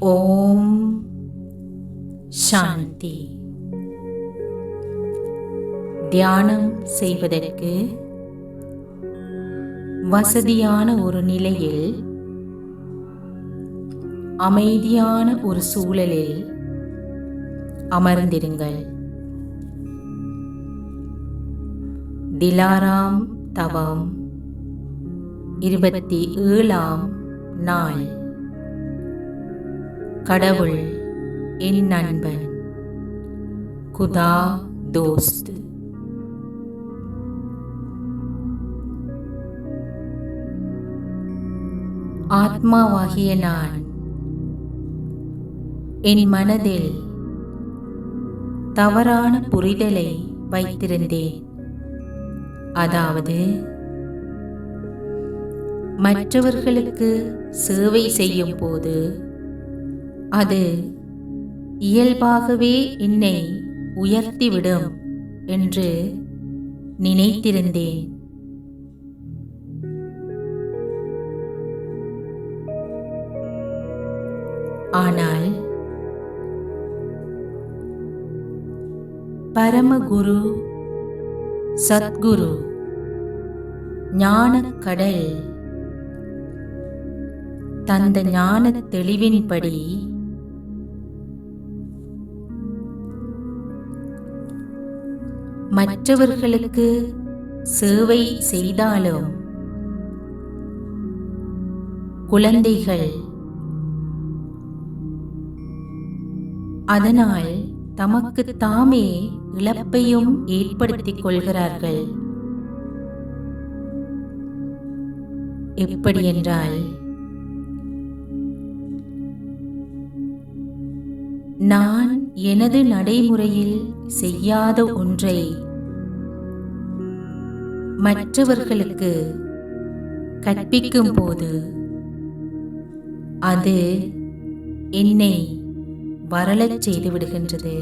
ஓம் சாந்தி. தியானம் செய்வதற்கு வசதியான ஒரு நிலையில் அமைதியான ஒரு சூழலில் அமர்ந்திருங்கள். திலாராம் தவம் இருபத்தி ஏழாம் நாள். கடவுள் என் நண்பன். குதா தோஸ்த். ஆத்மாவாகிய நான் என் மனதில் தவறான புரிதலை வைத்திருந்தேன். அதாவது மற்றவர்களுக்கு சேவை செய்யும் போது அது இயல்பாகவே என்னை உயர்த்திவிடும் என்று நினைத்திருந்தேன். ஆனால் பரமகுரு சத்குரு ஞானக் கடல் தந்த ஞான தெளிவின்படி மற்றவர்களுக்கு சேவை செய்தாலும். குழந்தைகள். அதனால் தமக்கு தாமே இழப்பையும் ஏற்படுத்திக் கொள்கிறார்கள். எப்படி என்றால் எனது நடைமுறையில் செய்யாத ஒன்றை மற்றவர்களுக்கு கற்பிக்கும் போது அது என்னை வரலச் செய்துவிடுகின்றது.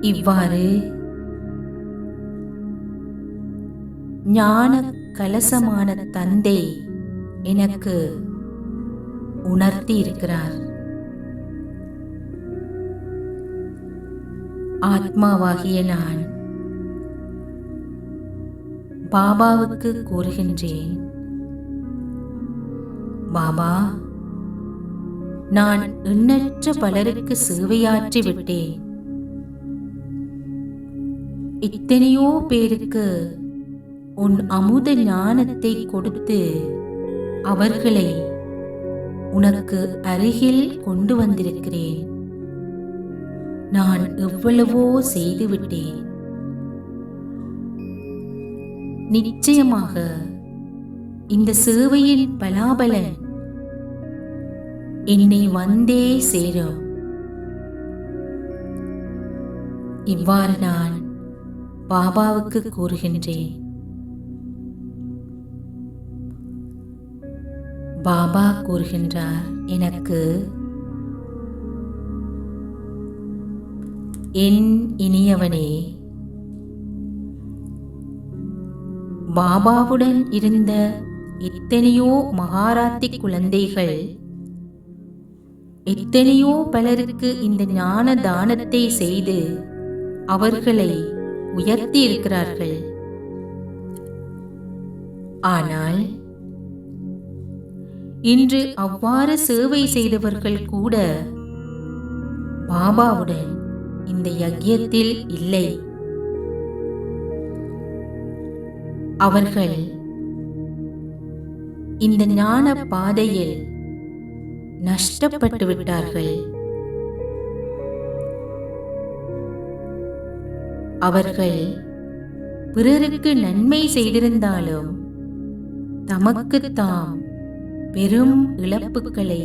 இவ்வாறு ஞான கலசமான தந்தை எனக்கு உணர்த்தி இருக்கிறார். ஆத்மாவாகிய நான் பாபாவுக்கு கூறுகின்றேன். பாபா நான் எண்ணற்ற பலருக்கு சேவையாற்றி விட்டேன். இத்தனையோ பேருக்கு உன் அமுத ஞானத்தை கொடுத்து அவர்களை உனக்கு அருகில் கொண்டு வந்திருக்கிறேன். நான் எவ்வளவோ செய்துவிட்டேன். நிச்சயமாக இந்த சேவையின் பலாபலன் என்னை வந்தே சேரும். இவ்வாறு நான் பாபாவுக்கு கூறுகின்றேன். பாபா கூறுகின்றார் எனக்கு என் இனியவனே பாபாவுடன் இருந்த எத்தனையோ மகாராத்தி குழந்தைகள் எத்தனையோ பலருக்கு இந்த ஞான தானத்தை செய்து அவர்களை உயர்த்தி இருக்கிறார்கள். ஆனால் இன்று அவ்வாறு சேவை செய்தவர்கள் கூட பாபாவுடன் இந்த யஜ்யத்தில் இல்லை. அவர்கள் இந்த ஞான பாதையில் நஷ்டப்பட்டு விட்டார்கள். அவர்கள் பிறருக்கு நன்மை செய்திருந்தாலும் தமக்கு தாம் பெரும் இழப்புகளை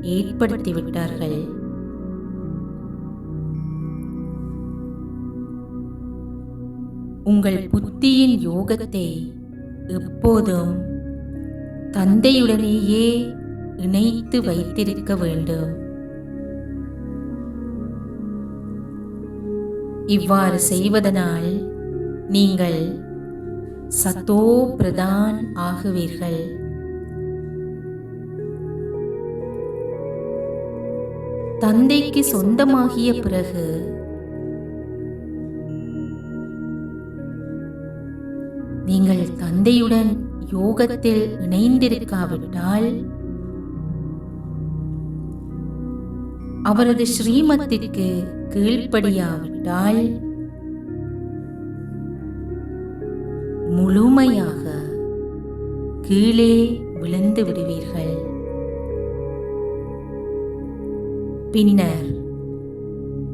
ஏற்படுத்திவிட்டார்கள். உங்கள் புத்தியின் யோகத்தை எப்போதும் தந்தையுடனேயே இணைத்து வைத்திருக்க வேண்டும். இவ்வாறு செய்வதனால் நீங்கள் சத்தோ பிரதான் ஆகுவீர்கள். தந்தைக்கு சொந்தமாகிய பிறகு நீங்கள் தந்தையுடன் யோகத்தில் இணைந்திருக்காவிட்டால் அவரது ஸ்ரீமத்திற்கு கீழ்ப்படியாவிட்டால் முழுமையாக கீழே விழுந்து விடுவீர்கள். பின்னர்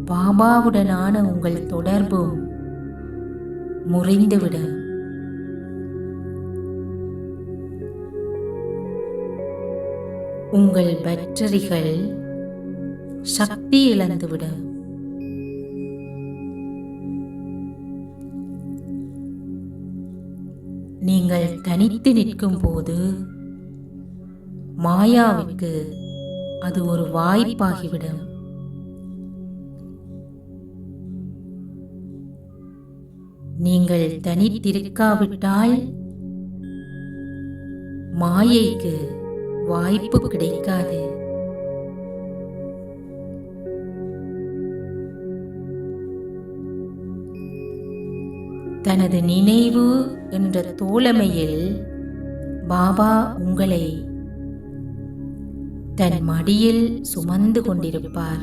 பாபாவுடனான உங்கள் தொடர்பும் முறிந்துவிடும் உங்கள் பேட்டரிகள் சக்தி இழந்துவிடும் நீங்கள் தனித்து நிற்கும் போது மாயாவுக்கு அது ஒரு வாய்ப்பாகிவிடும். நீங்கள் தனித்திருக்காவிட்டால் மாயைக்கு வாய்ப்பு கிடைக்காது. தனது நினைவு என்ற தோழமையில் பாபா உங்களை தன் மடியில் சுமந்து கொண்டிருப்பார்.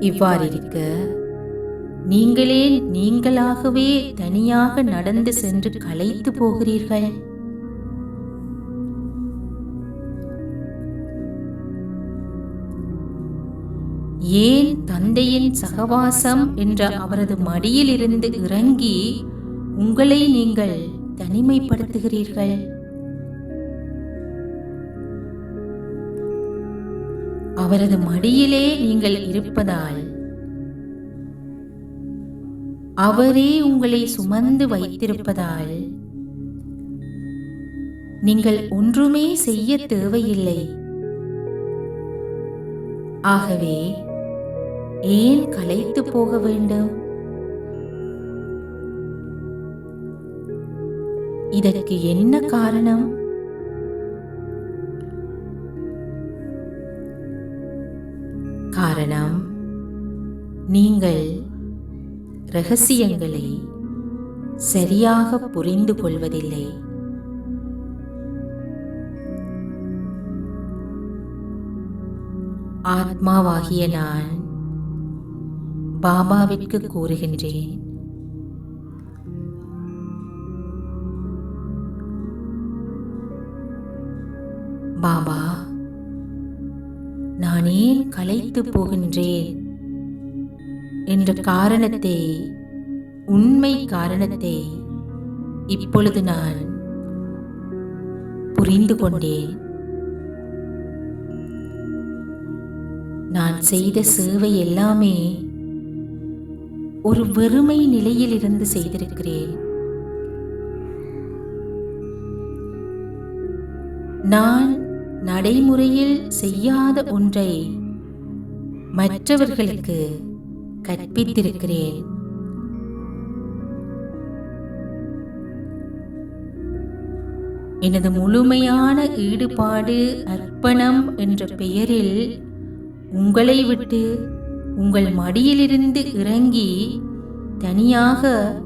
இவ்வாறிருக்க நீங்களே நீங்களாகவே தனியாக நடந்து சென்று களைத்து போகிறீர்கள்? ஏன் தந்தையின் சகவாசம்? என்ற அவரது மடியிலிருந்து இறங்கி உங்களை நீங்கள் தனிமைப்படுத்துகிறீர்கள். அவரது மடியிலே நீங்கள் இருப்பதால் அவரே உங்களை சுமந்து வைத்திருப்பதால் நீங்கள் ஒன்றுமே செய்ய தேவையில்லை. ஆகவே ஏன் களைத்து போக வேண்டும்? இதற்கு என்ன காரணம்? காரணம் நீங்கள் ரகசியங்களை சரியாக புரிந்து கொள்வதில்லை. ஆத்மாவாகிய நான் பாபாவிற்கு கூறுகின்றேன். பாபா நான் ஏன் கலைத்து போகின்றேன். என்ற காரணத்தை உண்மை காரணத்தை இப்பொழுது நான் புரிந்து கொண்டேன். நான் செய்த சேவை எல்லாமே ஒரு வெறுமை நிலையில் இருந்து செய்திருக்கிறேன். நான் நடைமுறையில் செய்யாத ஒன்றை மற்றவர்களுக்கு கற்பித்திருக்கிறேன். எனது முழுமையான ஈடுபாடு அர்ப்பணம் என்ற பெயரில் உங்களை விட்டு உங்கள் மடியிலிருந்து இறங்கி தனியாக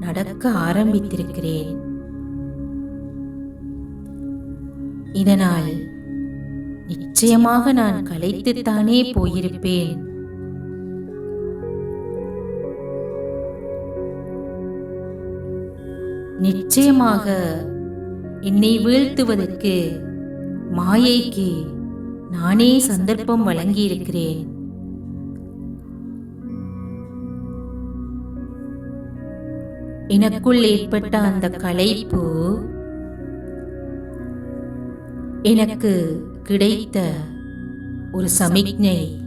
நடக்க ஆரம்பித்திருக்கிறேன். இதனால் நிச்சயமாக நான் கலைத்துத்தானே போயிருப்பேன். நிச்சயமாக என்னை வீழ்த்துவதற்கு மாயைக்கு நானே சந்தர்ப்பம் வழங்கியிருக்கிறேன். எனக்குள் ஏற்பட்ட அந்த களைப்பு எனக்கு கிடைத்த ஒரு சமிக்ஞை.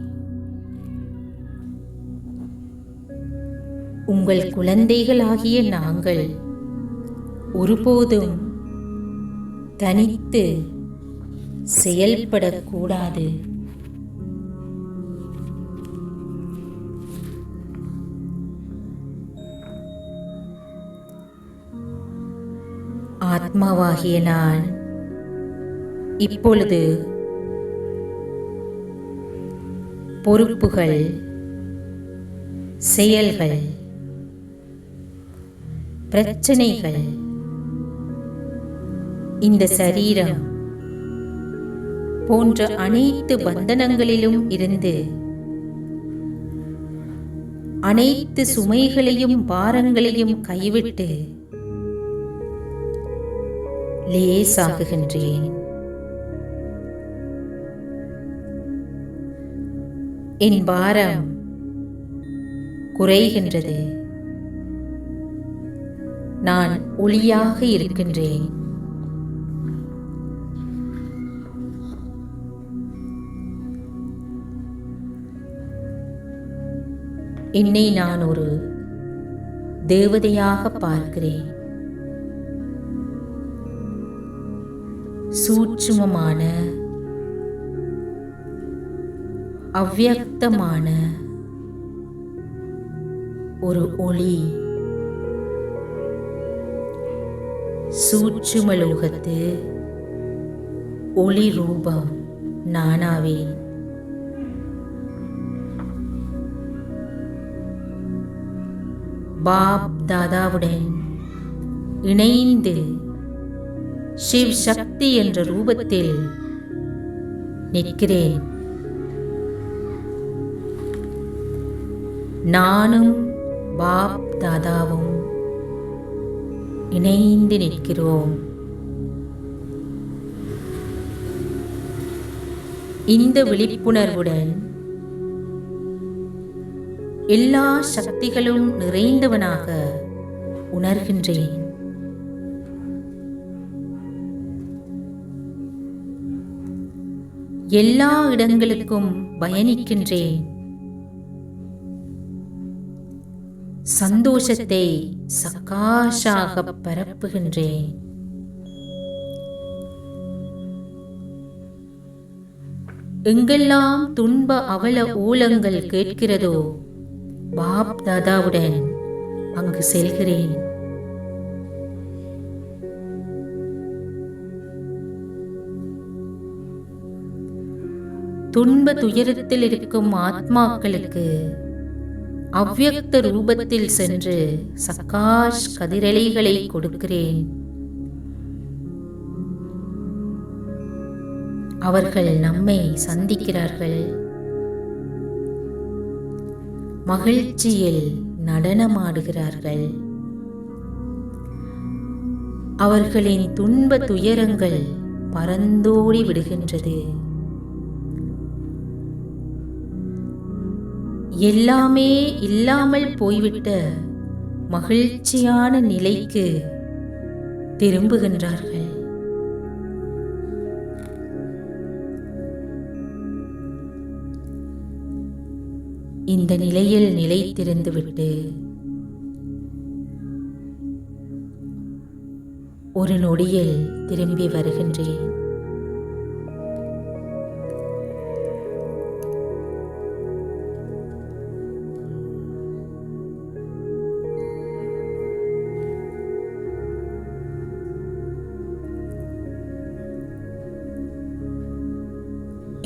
உங்கள் குழந்தைகளாகிய நாங்கள் ஒருபோதும் தனித்து செயல்படக்கூடாது. ஆத்மாவாகிய நான் இப்பொழுது பொறுப்புகள் செயல்கள் பிரச்சனைகள். இந்த சரீரம் போன்ற அனைத்து பந்தனங்களிலும் இருந்து அனைத்து சுமைகளையும் பாரங்களையும் கைவிட்டு லேசாகுகின்றேன். என் பாரம் குறைகின்றது. நான் ஒளியாக இருக்கின்றேன். என்னை நான் ஒரு தேவதையாக பார்க்கிறேன். சூட்சுமமான அவ்வியக்தமான ஒரு ஒளி சூட்சுமலோகத்து ஒளி ரூபம் நானாவேன். பாப் தாதாவுடன் இணைந்து சிவ் சக்தி என்ற ரூபத்தில் நிற்கிறேன். நானும் பாப் தாதாவும் இணைந்து நிற்கிறோம். இந்த விழிப்புணர்வுடன் எல்லா சக்திகளும் நிறைந்தவனாக உணர்கின்றேன். எல்லா இடங்களுக்கும் பயணிக்கின்றேன். சந்தோஷத்தை சகாஷாக பரப்புகின்றேன். எங்கெல்லாம் துன்ப அவல ஊலங்கள் கேட்கிறதோ பாப் தாதாவுடன் அங்கு செல்கிறேன். துன்ப துயரத்தில் இருக்கும் ஆத்மாக்களுக்கு அவ்வியக்த ரூபத்தில் சென்று சகாஷ் கதிரலைகளை கொடுக்கிறேன். அவர்கள் நம்மை சந்திக்கிறார்கள். மகிழ்ச்சியில் நடனமாடுகிறார்கள். அவர்களின் துன்ப துயரங்கள் பறந்தோடி விடுகின்றது. எல்லாமே இல்லாமல் போய்விட்ட மகிழ்ச்சியான நிலைக்கு திரும்புகின்றார்கள். இந்த நிலையில் நிலைத்திருந்துவிட்டு ஒரு நொடியில் திரும்பி வருகின்றேன்.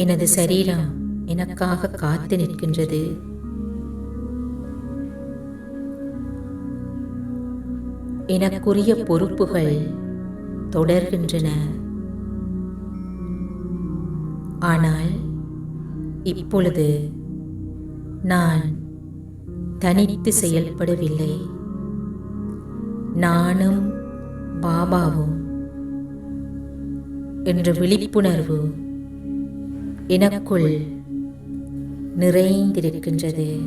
எனது சரீரம் எனக்காக காத்து நிற்கின்றது. எனக்குரிய பொறுப்புகள் தொடர்கின்றன. ஆனால் இப்பொழுது நான் தனித்து செயல்படவில்லை. நானும் பாபாவும் என்ற விழிப்புணர்வு எனக்குள் நிறைந்திருக்கின்றது.